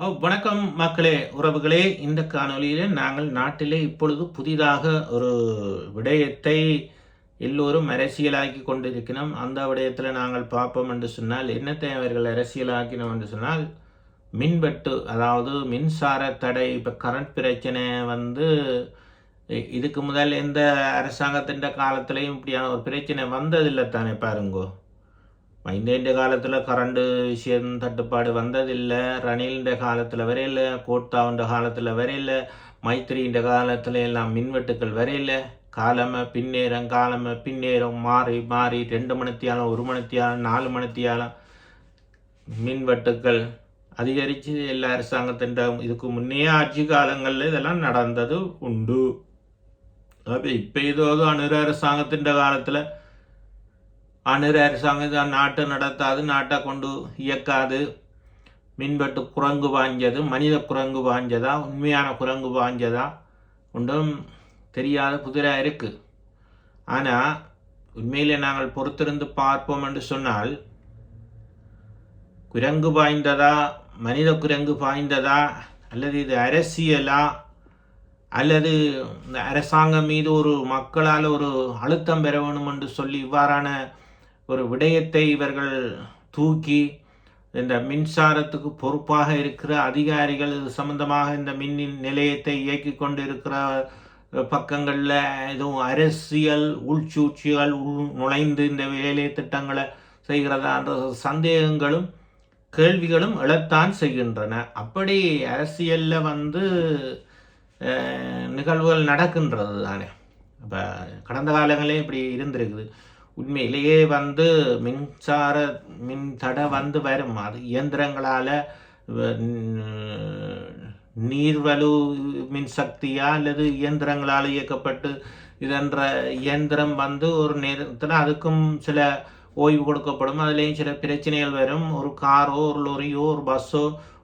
ஓ, வணக்கம் மக்களே உறவுகளே. இந்த காணொலியில் நாங்கள் நாட்டிலே இப்பொழுது புதிதாக ஒரு விடயத்தை எல்லோரும் அரசியலாக்கி கொண்டிருக்கிறோம். அந்த விடயத்தில் நாங்கள் பார்ப்போம் என்று சொன்னால் என்னத்தை அவர்கள் அரசியலாக்கினோம் என்று சொன்னால் மின்வெட்டு அதாவது மின்சார தடை இப்போ கரண்ட் பிரச்சனை வந்து இதுக்கு முதல் எந்த அரசாங்கத்தின் காலத்திலையும் இப்படியான ஒரு பிரச்சனை வந்ததில்லை தானே பாருங்கோ. மைந்தேண்ட காலத்தில் கரண்டு விஷயம் தட்டுப்பாடு வந்ததில்லை. ரணிலிൻ്റെ காலத்தில் வரையில கோட்டாவுண்ட காலத்தில் வரையில மைத்திரின்ற காலத்தில் எல்லாம் மின்வெட்டுக்கள் வரையில காலமை பின்னேரம் காலமை பின்னேரம் மாறி மாறி ரெண்டு மணித்தியாலம் ஒரு மணித்தியாலம் நாலு மணித்தியாலம் மின்வெட்டுக்கள் அதிகரித்து எல்லா அரசாங்கத்தின் இதுக்கு முன்னே ஆட்சி காலங்களில் இதெல்லாம் நடந்தது உண்டு. அப்போ இப்போ ஏதோ அணுர அரசாங்கத்தின் காலத்தில் அணுர அரசாங்கம் இதை நாட்டை நடத்தாது நாட்டை கொண்டு இயக்காது. மின்பட்டு குரங்கு வாஞ்சது மனித குரங்கு வாஞ்சதா உண்மையான குரங்கு வாஞ்சதா ஒன்றும் தெரியாத புதிராக இருக்குது ஆனால் உண்மையிலே நாங்கள் பொறுத்திருந்து பார்ப்போம் என்று சொன்னால் குரங்கு பாய்ந்ததா மனித குரங்கு பாய்ந்ததா அல்லது இது அரசியலா அல்லது இந்த அரசாங்கம் மீது ஒரு மக்களால் ஒரு அழுத்தம் பெற வேணும் என்று சொல்லி இவ்வாறான ஒரு விடயத்தை இவர்கள் தூக்கி இந்த மின்சாரத்துக்கு பொறுப்பாக இருக்கிற அதிகாரிகள் இது சம்பந்தமாக இந்த மின் நிலையத்தை இயக்கி கொண்டு இருக்கிற பக்கங்களில் எதுவும் அரசியல் உள்சூழ்ச்சிகள் உள் நுழைந்து இந்த வேலை திட்டங்களை செய்கிறதா என்ற சந்தேகங்களும் கேள்விகளும் எழத்தான் செய்கின்றன. அப்படி அரசியலில் வந்து நிகழ்வுகள் நடக்கின்றது தானே இப்போ கடந்த காலங்களே இப்படி இருந்திருக்குது. உண்மையிலேயே வந்து மின்சார மின்தடை வந்து வரும். அது இயந்திரங்களால் நீர்வலு மின்சக்தியா அல்லது இயந்திரங்களால் இயக்கப்பட்டு இதன்ற இயந்திரம் வந்து ஒரு நேரத்தில் அதுக்கும் சில ஓய்வு கொடுக்கப்படும். அதுலேயும் சில பிரச்சனைகள் வரும். ஒரு காரோ ஒரு லொரியோ ஒரு பஸ்ஸோ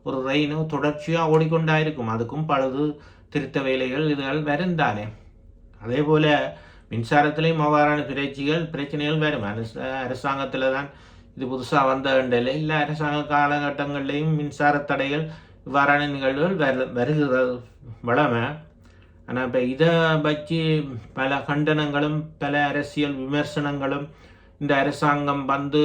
ஒரு ரெயினோ தொடர்ச்சியாக ஓடிக்கொண்டா இருக்கும். அதுக்கும் பழுது திருத்த வேலைகள் இதுகள் வரும் தானே அதே போல் மின்சாரத்திலையும் அவ்வாறான பிரச்சிகள் பிரச்சனைகள் வரும். அரச அரசாங்கத்தில் தான் இது புதுசாக வந்த வேண்டிய இல்லை அரசாங்க காலகட்டங்கள்லேயும் மின்சார தடைகள் இவ்வாறான நிகழ்வுகள் வரு வருகிறது. வளமை. ஆனால் இப்போ இதை வச்சு பல கண்டனங்களும் பல அரசியல் விமர்சனங்களும் இந்த அரசாங்கம் வந்து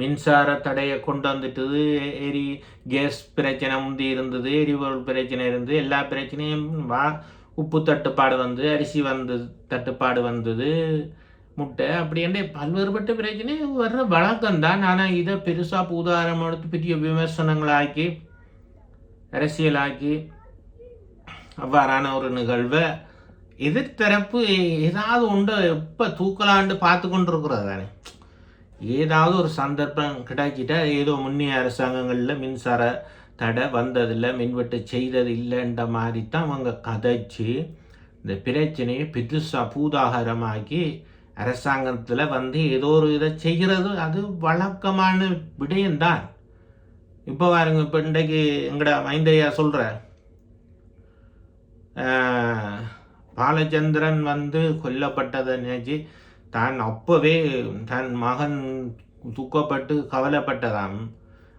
மின்சார தடையை கொண்டு வந்துட்டது. எரி கேஸ் பிரச்சனை முந்தி இருந்தது எரிபொருள் பிரச்சனை இருந்தது. எல்லா பிரச்சனையும் வா உப்பு தட்டுப்பாடு வந்து அரிசி வந்தது தட்டுப்பாடு வந்தது முட்டை அப்படின்ட்டு பல்வேறுபட்ட பிரச்சனை வர்ற வழக்கம் தான். ஆனால் இதை பெருசாக பூதாரம் எடுத்து பெரிய விமர்சனங்களாக்கி அரசியலாக்கி அவ்வாறான ஒரு நிகழ்வை எதிர்த்தரப்பு ஏதாவது உண்டு எப்போ தூக்கலாண்டு பார்த்து கொண்டு இருக்கிறது தானே. ஏதாவது ஒரு சந்தர்ப்பம் கிடைச்சிட்டா ஏதோ முன்னைய அரசாங்கங்களில் மின்சார தடை வந்ததில்லை மின்வெட்டு செய்தது இல்லைன்ற மாதிரி தான் அவங்க கதைச்சு இந்த பிரச்சனையை பெருசாக பூதாகரமாக்கி அரசாங்கத்தில் வந்து ஏதோ ஒரு இதை செய்கிறது அது வழக்கமான விடயம்தான். இப்போ பாருங்க இப்போ இன்றைக்கு எங்கட மைந்தையா சொல்கிற பாலச்சந்திரன் வந்து கொல்லப்பட்டதை நினைச்சு தான் அப்போவே தன் மகன் துக்கப்பட்டு கவலைப்பட்டதாம்.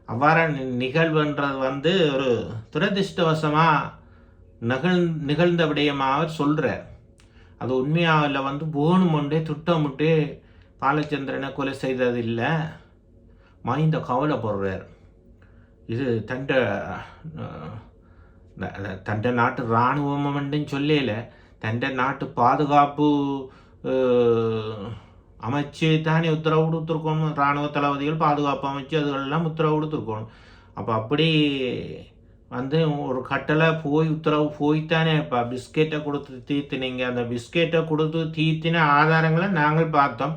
அவ்வாறான நிகழ்வுன்றது வந்து ஒரு துரதிர்ஷ்டவசமாக நிகழ் நிகழ்ந்த விடயமாக அவர் சொல்கிறார் அது உண்மையாக வந்து வேணுமெண்டே திட்டமிட்டு பாலச்சந்திரனை கொலை செய்தது இல்லை மைந்த கவலைப்படுறார் இது தண்ட தண்ட நாட்டு இராணுவம் மட்டும் சொல்லல. தண்ட நாட்டு பாதுகாப்பு அமைச்சு தானே உத்தரவு கொடுத்துருக்கணும் இராணுவ தளபதிகள் பாதுகாப்பு அமைச்சு அதுகளெல்லாம் உத்தரவு கொடுத்துருக்கணும் அப்போ அப்படி வந்து ஒரு கட்டளை போய் உத்தரவு போய்த்தானே இப்போ பிஸ்கெட்டை கொடுத்து தீர்த்தினீங்க. அந்த பிஸ்கெட்டை கொடுத்து தீர்த்தின ஆதாரங்களை நாங்கள் பார்த்தோம்.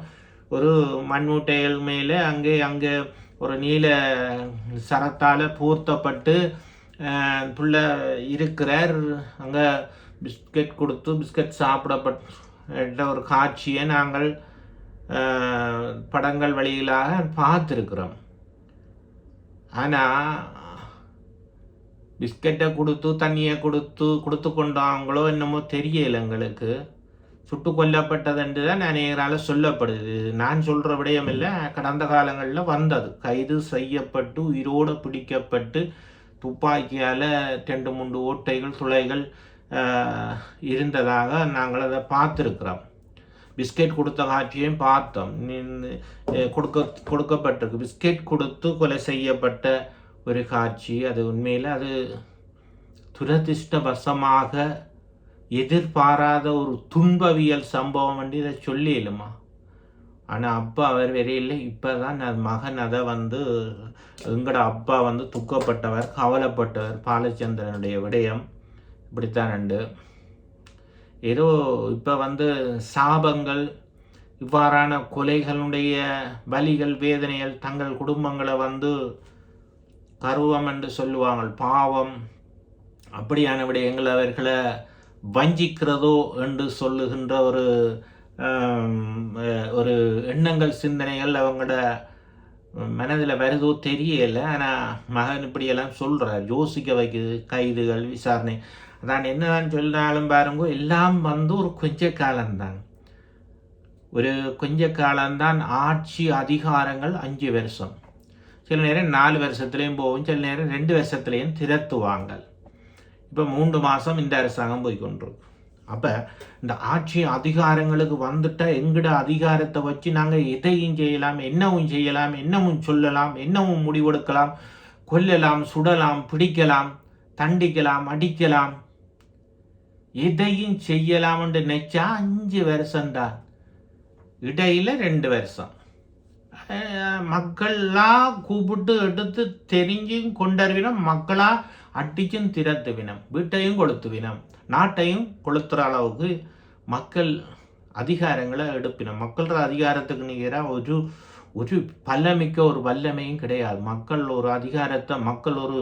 ஒரு மண்மூட்டைகள் மேலே அங்கே அங்கே ஒரு நீல சரத்தால் பூர்த்தப்பட்டு பிள்ளை இருக்கிறார். அங்கே பிஸ்கெட் கொடுத்து பிஸ்கெட் சாப்பிடப்பட்ட ஒரு காட்சியை நாங்கள் படங்கள் வழியிலாக பார்த்துருக்குறோம். ஆனால் பிஸ்கெட்டை கொடுத்து தண்ணியை கொடுத்து கொடுத்து கொண்டாங்களோ என்னமோ தெரியல எங்களுக்கு. சுட்டு கொல்லப்பட்டதென்று தான் அநேகரால் சொல்லப்படுது. நான் சொல்கிற விடயம் இல்லை. கடந்த காலங்களில் வந்தது. கைது செய்யப்பட்டு உயிரோடு பிடிக்கப்பட்டு துப்பாக்கியால் ரெண்டு மூன்று ஓட்டைகள் துளைகள் இருந்ததாக நாங்கள் அதை பார்த்துருக்குறோம். பிஸ்கெட் கொடுத்த காட்சியையும் பார்த்தோம் கொடுக்க கொடுக்கப்பட்டிருக்கு. பிஸ்கெட் கொடுத்து கொலை செய்யப்பட்ட ஒரு காட்சி. அது உண்மையில் அது துரதிர்ஷ்டவசமாக எதிர்பாராத ஒரு துன்பவியல் சம்பவம் வந்து இதை சொல்லிடலுமா ஆனால் அப்பா அவர் வரையில் இப்போ தான் அது மகன் அதை வந்து எங்களோட அப்பா வந்து துக்கப்பட்டவர் கவலைப்பட்டவர். பாலச்சந்திரனுடைய விடயம் இப்படித்தான் ரெண்டு. ஏதோ இப்போ வந்து சாபங்கள் இவ்வாறான கொலைகளுடைய வலிகள் வேதனைகள் தங்கள் குடும்பங்களை வந்து கருவம் என்று சொல்லுவாங்க பாவம் அப்படியான விடயங்கள் அவர்களை வஞ்சிக்கிறதோ என்று சொல்லுகின்ற ஒரு ஒரு எண்ணங்கள் சிந்தனைகள் அவங்களோட மனதில் வருதோ தெரியலை. ஆனால் மகன் இப்படியெல்லாம் சொல்கிறார் யோசிக்க வைக்குது கைதுகள் விசாரணை. அதான் என்னதான் சொன்னாலும் பாருங்க எல்லாம் வந்து ஒரு கொஞ்ச காலம்தான். ஒரு கொஞ்ச காலம்தான் ஆட்சி அதிகாரங்கள் அஞ்சு வருஷம். சில நேரம் நாலு வருஷத்துலேயும் போகும் சில நேரம் ரெண்டு வருஷத்துலேயும் திரத்துவாங்க இப்போ மூன்று மாதம் இந்த அரசாங்கம் போய்கொண்டிருக்கு அப்போ இந்த ஆட்சி அதிகாரங்களுக்கு வந்துட்டால் எங்கட அதிகாரத்தை வச்சு நாங்கள் எதையும் செய்யலாம் என்னவும் செய்யலாம் என்னவும் சொல்லலாம் என்னவும் முடிவெடுக்கலாம். கொல்லலாம் சுடலாம் பிடிக்கலாம் தண்டிக்கலாம் அடிக்கலாம். இதையும் செய்யலாம்னு நினைச்சா அஞ்சு வருஷம்தான் இடையில ரெண்டு வருஷம். மக்கள்லாம் கூப்பிட்டு எடுத்து தெரிஞ்சும் கொண்டறிவினம் மக்களா அடிச்சும் திரத்துவினம் வீட்டையும் கொளுத்துவினம் நாட்டையும் கொளுத்துற அளவுக்கு மக்கள் அதிகாரங்களை எடுப்பினம். மக்களோட அதிகாரத்துக்கு நிகராக ஒரு ஒரு பல்லமிக்க ஒரு வல்லமையும் கிடையாது. மக்கள் ஒரு அதிகாரத்தை மக்கள் ஒரு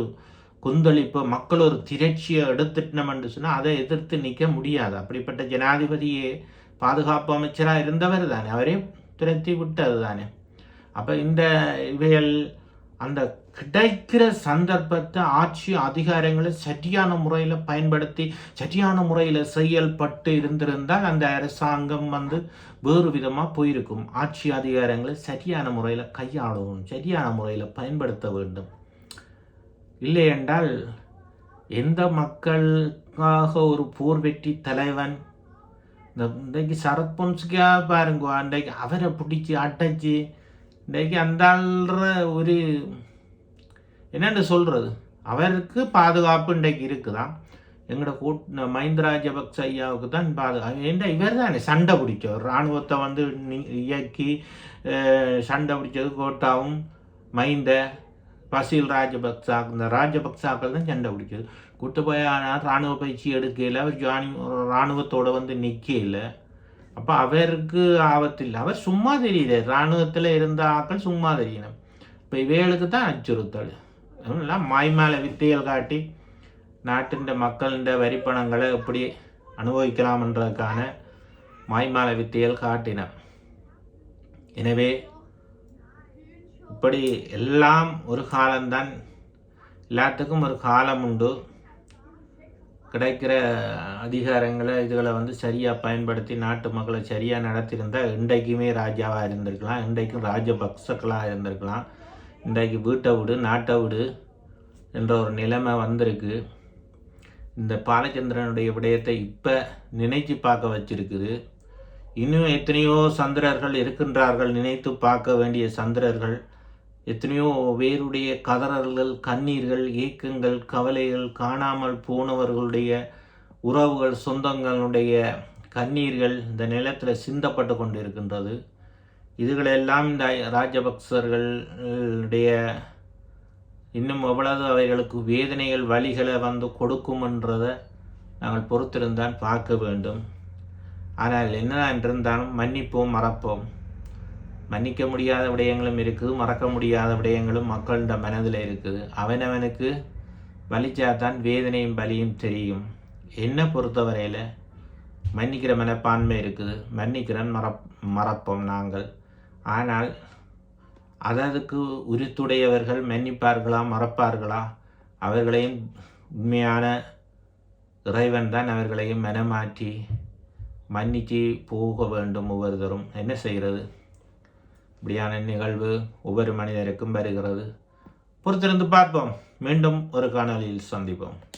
கொந்தளிப்பு மக்கள் ஒரு திரட்சியை எடுத்துட்டோம்னு சொன்னால் அதை எதிர்த்து நிற்க முடியாது. அப்படிப்பட்ட ஜனாதிபதியே பாதுகாப்பு அமைச்சராக இருந்தவர் தானே. அவரே துரத்தி விட்டது தானே. அப்போ இந்த இவைகள் அந்த கிடைக்கிற சந்தர்ப்பத்தை ஆட்சி அதிகாரங்களை சரியான முறையில் பயன்படுத்தி சரியான முறையில் செயல்பட்டு இருந்திருந்தால் அந்த அரசாங்கம் வந்து வேறு விதமாக போயிருக்கும். ஆட்சி அதிகாரங்களை சரியான முறையில் கையாளவும் சரியான முறையில் பயன்படுத்த வேண்டும். இல்லை என்றால் எந்த மக்களுக்காக ஒரு போர் வெற்றி தலைவன்? இந்த இன்றைக்கு சரத் பாருங்க அன்றைக்கு அவரை பிடிச்சி அடைச்சி இன்றைக்கு அந்த ஒரு என்னென்னு சொல்கிறது அவருக்கு பாதுகாப்பு இன்றைக்கு இருக்குதான் எங்களோட கூட் மஹிந்த ராஜபக்ச ஐயாவுக்கு தான் பாதுகாப்பு. ஏன்டா இவர் தானே? சண்டை பிடிச்சவர். இராணுவத்தை வந்து இயக்கி சண்டை பிடிச்சது கோட்டாவும் மைந்த பசீல் ராஜபக்சா இந்த ராஜபக்சாக்கள் தான் சண்டை பிடிச்சது கூட்டு போய் ஆனால் இராணுவ பயிற்சி எடுக்கையில் அவர் ஜானி இராணுவத்தோடு வந்து நிற்கையில் அப்போ அவருக்கு ஆபத்து இல்லை. அவர் சும்மா தெரியல இராணுவத்தில் இருந்த ஆக்கள் சும்மா தெரியணும் இப்போ இவைகளுக்கு தான் அச்சுறுத்தல். எல்லாம் மாய்மால வித்தைகள் காட்டி நாட்டின் மக்களின் வரிப்பணங்களை எப்படி அனுபவிக்கலாம்ன்றதுக்கான மாய்மால வித்தைகள் காட்டின. எனவே இப்படி எல்லாம் ஒரு காலம்தான். எல்லாத்துக்கும் ஒரு காலம் உண்டு. கிடைக்கிற அதிகாரங்களை இதுகளை வந்து சரியாக பயன்படுத்தி நாட்டு மக்களை சரியாக நடத்தியிருந்தால் இன்றைக்குமே ராஜாவாக இருந்திருக்கலாம். இன்றைக்கும் ராஜபக்சக்களாக இருந்திருக்கலாம். இன்றைக்கு வீட்டை விடு நாட்டை விடு என்ற ஒரு நிலைமை வந்திருக்கு. இந்த பாலச்சந்திரனுடைய விடயத்தை இப்போ நினைச்சு பார்க்க வச்சிருக்குது. இன்னும் எத்தனையோ சந்திரர்கள் இருக்கின்றார்கள் நினைத்து பார்க்க வேண்டிய சந்திரர்கள். எத்தனையோ வேருடைய கதறல்கள் கண்ணீர்கள் ஏக்கங்கள் கவலைகள் காணாமல் போனவர்களுடைய உறவுகள் சொந்தங்களுடைய கண்ணீர்கள் இந்த நிலத்தில் சிந்தப்பட்டு கொண்டிருக்கின்றது. இதுகளெல்லாம் இந்த ராஜபக்சர்களுடைய இன்னும் எவ்வளவு அவைகளுக்கு வேதனைகள் வழிகளை வந்து கொடுக்கும்ன்றதை நாங்கள் பொறுத்திருந்தான் பார்க்க வேண்டும். ஆனால் என்னதான் இருந்தாலும் மன்னிப்போம் மறப்போம். மன்னிக்க முடியாத விடயங்களும் இருக்குது மறக்க முடியாத விடயங்களும் மக்களோட மனதில் இருக்குது. அவனவனுக்கு வலிச்சாதான் வேதனையும் பலியும் தெரியும். என்னை பொறுத்தவரையில் மன்னிக்கிற மனப்பான்மை இருக்குது. மன்னிக்கிறன் மறப் மறப்போம் நாங்கள். ஆனால் அதற்கு உரித்துடையவர்கள் மன்னிப்பார்களா மறப்பார்களா? அவர்களையும் உண்மையான இறைவன் தான் அவர்களையும் மனமாற்றி மன்னிச்சு போக வேண்டும் ஒவ்வொருத்தரும். என்ன செய்கிறது? இப்படியான நிகழ்வு ஒவ்வொரு மனிதருக்கும் வருகிறது. பொறுத்திருந்து பார்ப்போம். மீண்டும் ஒரு காணொலியில் சந்திப்போம்.